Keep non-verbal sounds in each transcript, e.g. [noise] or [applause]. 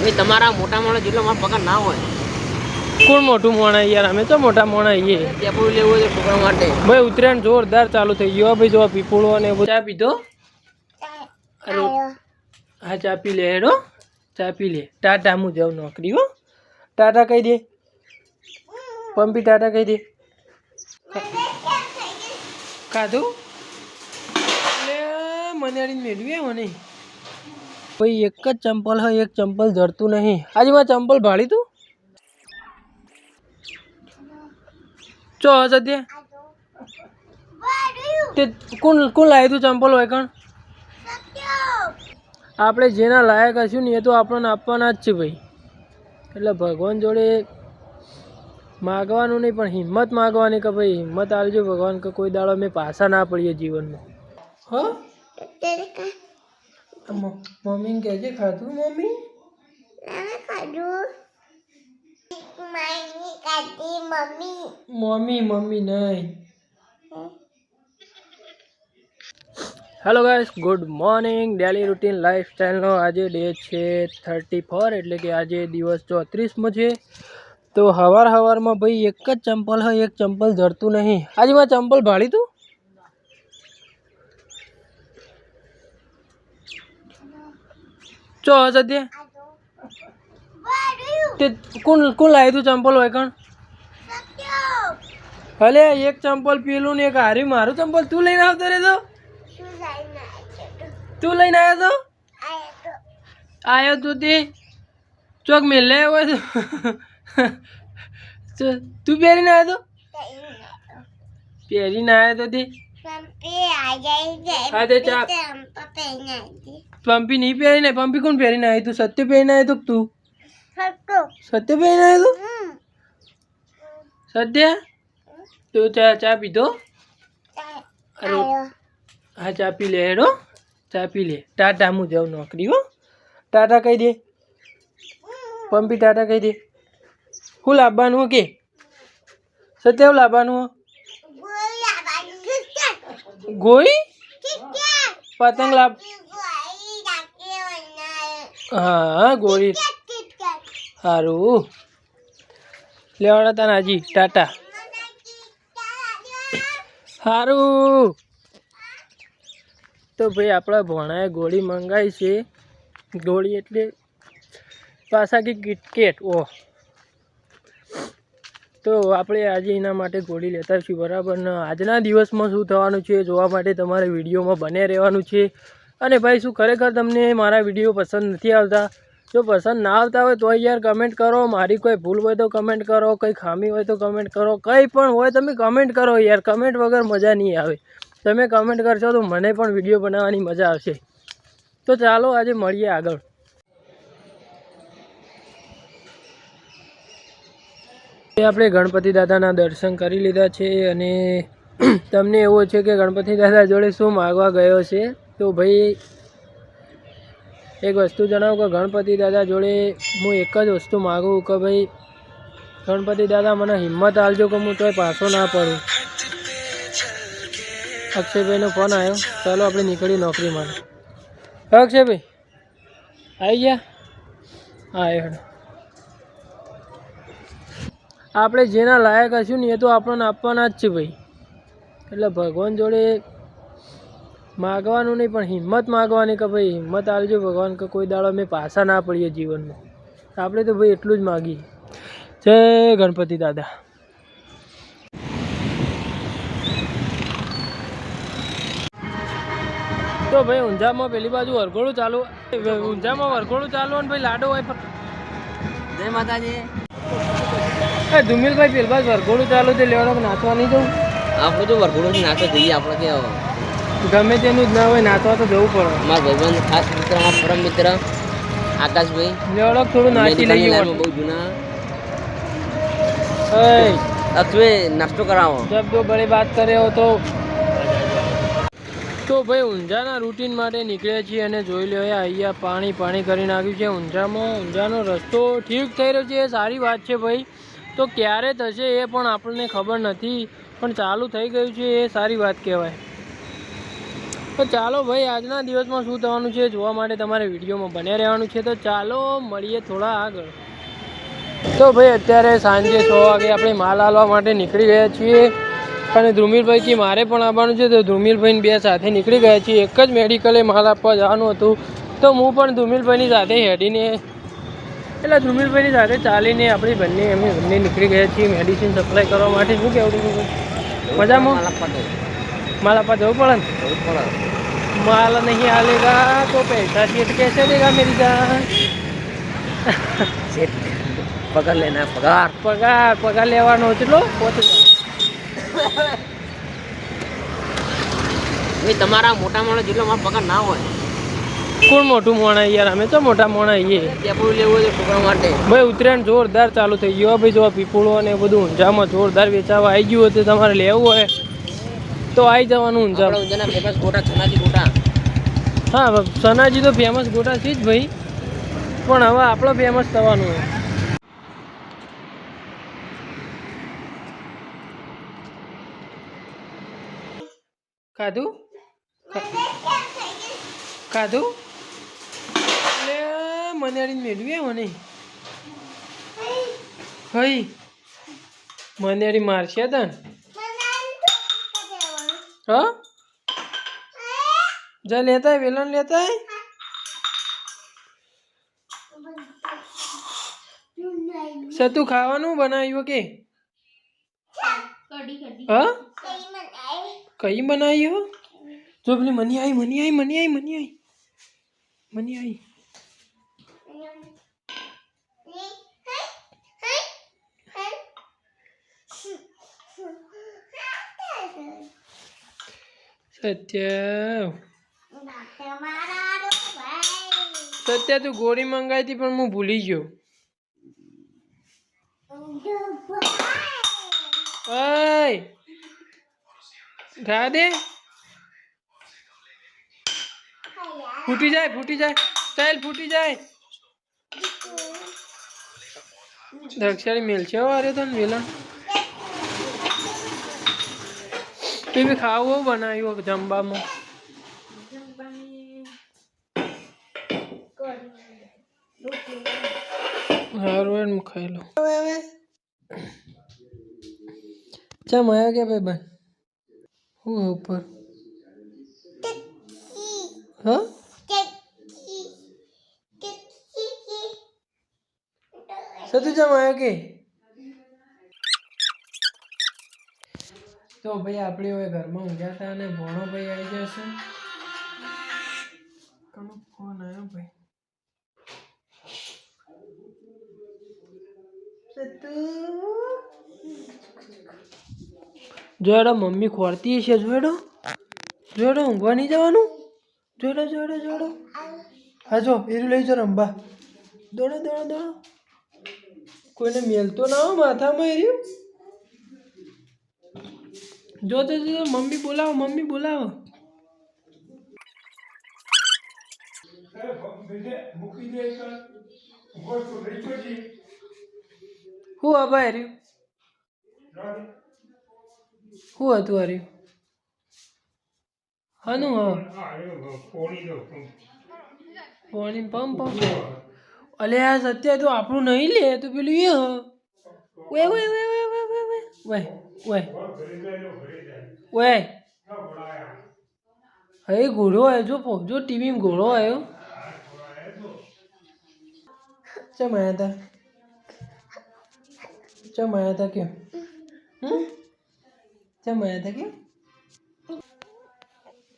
ભાઈ તમારા મોટા મોણા જેટલો મારો પગાર ના હોય. કોણ મોટું મોણા યાર? અમે તો મોટા મોણા આવીએ ટેબલ લેવું છે છોકરા માટે. ભાઈ ઉત્તરાયણ જોરદાર ચાલુ થઈ ગયો. ભાઈ જો આ પીપળો અને ચા પીધો? અરે હા ચા પી લે હેડો. ચા પી લે. ટાટા હું જાઉં નોકરી હો. ટાટા કહી દે. પંપી ટાટા કહી દે. ખાધું? એટલે મને અડીને મેળવી મને ભાઈ, એક જ ચંપલ હોય, એક ચંપલ જડતું નહીં. આજે મારે ચંપલ ભાળી તું? ચો સદ્ય તે કોણ કોણ લાવ્યું તું ચંપલ હોય કણ? આપણે જેના લાયક હશું ને એ તો આપણને આપવાના જ છે ભાઈ. એટલે ભગવાન જોડે માગવાનું નહીં, પણ હિંમત માગવાની કે ભાઈ હિંમત આવજો ભગવાન, કે કોઈ દાડો અમે પાછા ના પડીએ જીવનમાં. હો? મમ્મી કહેજે ખાધું મમ્મી? મમ્મી. મમ્મી નહીં. Hello guys good morning daily routine લાઈફસ્ટાઈલનો આજે ડે છે થર્ટી ફોર એટલે કે આજે દિવસ ચોત્રીસમો છે. તો હવાર હવારમાં ભાઈ એક જ ચંપલ હોય એક ચંપલ જડતું નહીં. આજે મેં ચંપલ ભાળી તું? ચો સદ્ય તે કોણ કોણ લાવ્યું તું ચંપલ હોય કણ? ભલે એક ચંપલ પેલું ને એક હારી મારું ચંપલ તું લઈને આવતો રે તો તું લઈને આવ્યો તો? આવ્યો તું તે. ચોક મેલે હોય [laughs] તો. તું પહેરીને આવ્યો તો? પહેરીને આવ્યો તો તે. હા તે ચા પંપી નહીં પહેરીને પંપી કોણ પહેરીને આવી તું? સત્ય પહેરીને આવ્યો તો તું? સત્ય. પહેરીને આવ્યો તો? સત્ય? તું ચા ચા પીધો? અરે હા ચા પી લે હેડો. ચા પી લે. ટાટા હું જાઉં નોકરી હો. ટાટા કહી દે. પંપી ટાટા કહી દે. શું લાવવાનું કે? સત્ય શું લાવવાનું ગોઈ પતંગ લાવ હા ગોળી સારું લેવાડા તા હજી. ટાટા. સારું તો ભાઈ, આપણા ભણાએ ગોળી મંગાવી છે. ગોળી એટલે પાછા કે કિટકેટ ઓ તો આપણે આજે એના માટે ગોળી લેતા છીએ બરાબર ને આજના દિવસમાં શું થવાનું છે, જોવા માટે તમારે વિડીયોમાં બને રહેવાનું છે. અને ભાઈ, શું ખરેખર તમને મારા વીડિયો પસંદ નથી આવતા? જો પસંદ ના આવતા હોય તો યાર કમેન્ટ કરો. મારી કોઈ ભૂલ હોય તો કમેન્ટ કરો, કંઈ ખામી હોય તો કમેન્ટ કરો. કંઈ પણ હોય તમે કમેન્ટ કરો યાર. કમેન્ટ વગર મજા નહીં આવે. તમે કમેન્ટ કરશો તો મને પણ વીડિયો બનાવવાની મજા આવશે. તો ચાલો આજે મળીએ આગળ. આપણે ગણપતિ દાદાના દર્શન કરી લીધા છે અને [clears throat] તમને એવો છે કે ગણપતિ દાદા જોડે શું માગવા ગયો છે? તો ભાઈ, એક વસ્તુ જણાવું કે ગણપતિ દાદા જોડે હું એક જ વસ્તુ માગું કે ભાઈ, ગણપતિ દાદા મને હિંમત આલજો કે હું તોય પાછો ના પડું. અક્ષયભાઈનો ફોન આવ્યો. ચાલો આપણે નીકળી નોકરી માટે અક્ષયભાઈ? આવી ગયા? હા, એ આપણે જેના લાયક હશું ને એ તો આપણને આપવાના જ છે ભાઈ. એટલે ભગવાન જોડે માગવાનું નહીં પણ હિંમત માગવાની કે ભાઈ હિંમત આવજો ભગવાન કે કોઈ દાડો અમે પાછા ના પડીએ જીવનમાં. આપણે તો ભાઈ એટલું જ માગીએ. જય ગણપતિ દાદા. તો ભાઈ ઊંઝામાં પેલી બાજુ વરઘોડું ચાલુ ઊંઝામાં વરઘોડું ચાલુ અને ભાઈ લાડો હોય જય માતાજી. ધુમિલભાઈ પેલી બાજુ વરઘોડું ચાલુ છે લેવાનો નાચવા નહીં જવું? આપણે તો વરઘોડું નાચો જઈએ આપણે કે ગમે તેનું જ ના હોય નાચવા તો જવું પડે. મારા ભાઈબંધ ખાસ મિત્ર મારા પરમ મિત્ર આકાશભાઈ. લેવડો થોડું નાચી લઈએ બહુ જૂના. ઓય. અતવે નાસ્તો કરાવો. જબ દો બડી વાત કર્યો તો. તો ભાઈ ઊંઝાના રૂટીન માટે નીકળ્યા છીએ અને જોઈ લો અહીંયા પાણી પાણી કરી નાખ્યું છે. ઊંઝામાં ઊંઝાનો રસ્તો ઠીક થઈ રહ્યો છે એ સારી વાત છે ભાઈ. તો ક્યારે થશે એ પણ આપણને ખબર નથી પણ ચાલુ થઈ ગયું છે એ સારી વાત કહેવાય. તો ચાલો ભાઈ આજના દિવસમાં શું થવાનું છે જોવા માટે તમારે વિડીયોમાં બન્યા રહેવાનું છે. તો ચાલો મળીએ થોડા આગળ. તો ભાઈ અત્યારે સાંજે છ વાગે આપણે માલ હાલવા માટે નીકળી ગયા છીએ. અને ધ્રુમિલભાઈથી મારે પણ આવવાનું છે. તો ધ્રુમિલભાઈને બે સાથે નીકળી ગયા છીએ. એક જ મેડિકલે માલ આપવા જવાનું હતું. તો હું પણ ધ્રુમિલભાઈની સાથે હેડીને એટલે ધ્રુમિલભાઈની સાથે ચાલીને આપણે બંને અમે બંને નીકળી ગયા છીએ. મેડિસિન સપ્લાય કરવા માટે. શું કહેવું ધ્રુમિલભાઈ? મજામાં? માલ આપવા જવું. માલ આપવા જવું પડે ને જવું પડે. माल नहीं आलेगा तो पैसा सेठ कैसे देगा मेरी जान શેઠ, પગાર લેના પગાર પગાર પગાર લેવાનો કેટલો પોતે ભાઈ તમારા મોટા માણસ જેટલો મારો પગાર ના હોય કોણ મોટું મોણા યાર અમે તો મોટા મોણા આવીએ ટેબલ લેવું છે છોકરા માટે ભાઈ ઉત્તરાયણ જોરદાર ચાલુ થઈ ગયો ભાઈ જો પીપળો અને એ બધું ઊંઝામાં જોરદાર વેચાવા આવી ગયું હતું તમારે લેવું હોય તો આવી જવાનું ઊંઝા ઊંઝાના ફેમસ ગોટા સનાજી ગોટા. હા સનાજી તો ફેમસ ગોટા છે જ ભાઈ. પણ હવે આપણો ફેમસ થવાનું હોય ખાધું? ખાધું? એટલે મને મેળવી મને હઈ. મને અડી મારશે તન. हो जा लेता है बेलन लेता है સતુ ખાવાનું બનાવ્યું કે? કઈ બનાવ્યું? જો પેલી મની આવી મની આવી મની આઈ મની આવી મની આવી Thank you. સત્ય. સત્ય તું ગોળી મંગાવી હતી પણ હું ભૂલી ગયો. ઓય. ખા દે. ફૂટી જાય ફૂટી જાય. ચાલ ફૂટી જાય. દક્ષાળી મેલ છે વારે તને વેલણ. બી ખાવું બનાવ્યું જમવામાં? સારું એમ ખાઈ લો. ચમ આવ્યો કે ભાઈ બન? હું ઉપર? હા? સતુ ચમ આવ્યો કે? તો ભાઈ આપણે હવે ઘરમાં ઊંઘ્યા હતા અને ભોણો ભાઈ આવી જશે કોનો ફોન આવ્યો ભાઈ? જોડો મમ્મી ખોરતી છે જોડો જોડો ઊંઘવા નહીં જવાનું? જોડો જોડો જોડો હા જો એરું લઈ જાઓ રંબા. દોડો દોડો દોડો. કોઈને મેલતો ના હો માથામાં એર્યું જો તો જો, મમ્મી બોલાવો મમ્મી બોલાવો. હું આબા હાર્યું શું હતું હાર્યું હનુ પાણી પંપ અલે આ સત્ય તો આપણું નહીં લે, તો પેલું એ હ. એવું વે વે વે વે. વે. હવે ઘોડો આવ્યો જો પો- જો ટીવીમાં ઘોડો આવ્યો ચમ આવ્યા હતા ચમ આવ્યા હતા કેમ ચમ આવ્યા હતા કેમ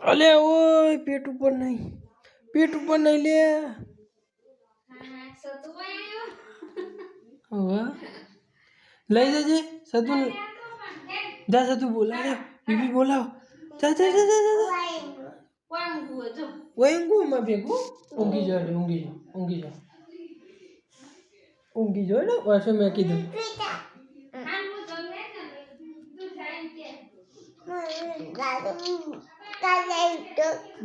અલે ઓય પેટ ઉપર નહીં. પેટ ઉપર નહીં લે. હવે. લઈ જજે સતુ જા સતુ બોલાવ બીબી બોલાવ. જા જા જા જા જા ઓંગુ માં ભેગું ઊંઘી જાવ ઊંઘી જાવ ઊંઘી જાવ ઊંઘી જાવ ને વાસો મેં કીધું.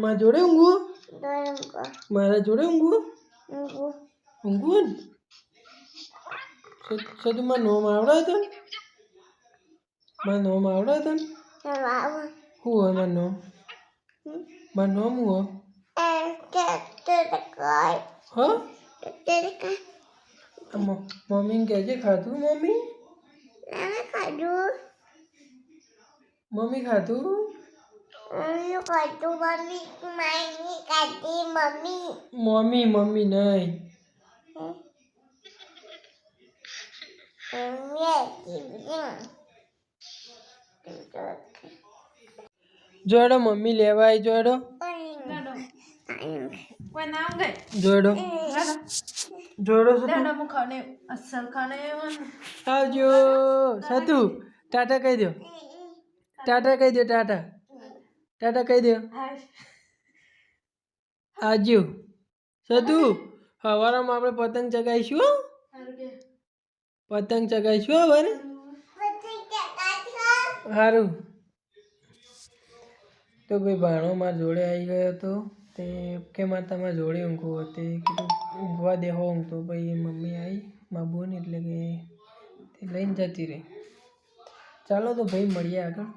મારા જોડે ઊંઘું? મારા જોડે ઊંઘું. ઊંઘું ને? સદુ માં નોમ આવડે તને માં નોમ આવડે તને હું હોય માં નોમ માં નોમ હું હોય મમ્મી કહેજે ખાધું મમ્મી ખાધું મમ્મી ખાધું મમ્મી મમ્મી મમ્મી નહીં જોડો, મમ્મી લેવા આવી જોડો. જોડો જોડો આવજો. સતુ ટાટા કહી દો ટાટા કહી દો ટાટા. ટાટા કહી દો આજુ સતુ સવારમાં આપણે પતંગ ચગાવીશું? પતંગ ચગાવીશું હો સવારે સારું તો ભાઈ ભાણો મારા જોડે આવી ગયો હતો તે કે માતા તમારા જોડે ઊંઘવું તે કીધું, ઊંઘવા દેવો ઊંઘતો ભાઈ મમ્મી આવી મારા બોન એટલે કે તે લઈને જતી રહી. ચાલો તો ભાઈ મળીએ આગળ.